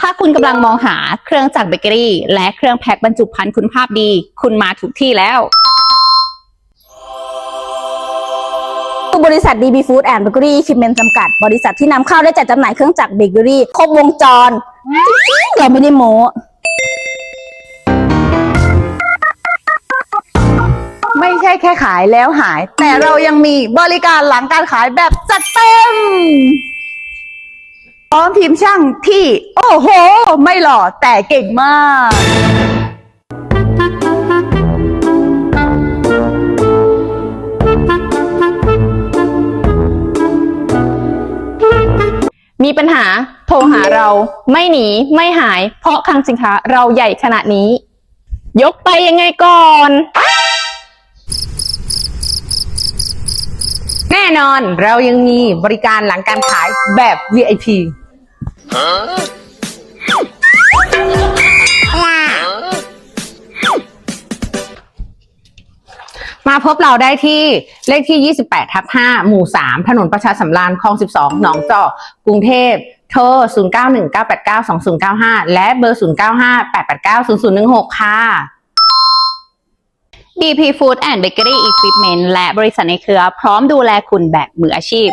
ถ้าคุณกำลังมองหาเครื่องจักรเบเกอรี่ และเครื่องแพ็คบรรจุภัณฑ์คุณภาพดี คุณมาถูกที่แล้วบริษัท DB Food and Bakery Equipment จำกัด บริษัทที่นำเข้าและจัดจำหน่ายเครื่องจักรเบเกอรี่ ครบวงจรจริงๆเราไม่ได้โม้ไม่ใช่แค่ขายแล้วหาย แต่เรายังมีบริการหลังการขายแบบจัดเต็ม พร้อมทีมช่างที่ โอ้โห ไม่หล่อแต่เก่งมาก มีปัญหาโทรหาเราไม่หนีไม่หาย เพราะคลังสินค้าเราใหญ่ขนาดนี้ ยกไปยังไงก่อน น่นอนเรายังมีบริการหลังการขายแบบ VIP มาพบเราได้ที่เลขที่ 28 ทับ 5 หมู่ 3 ถนนประชาสำราญคลอง 12 หนองจอกกรุงเทพโทร 0919892095 และเบอร์ 0958890016 ค่ะ DP Food and Bakery Equipment และบริษัทในเครือพร้อมดูแลคุณแบบมืออาชีพ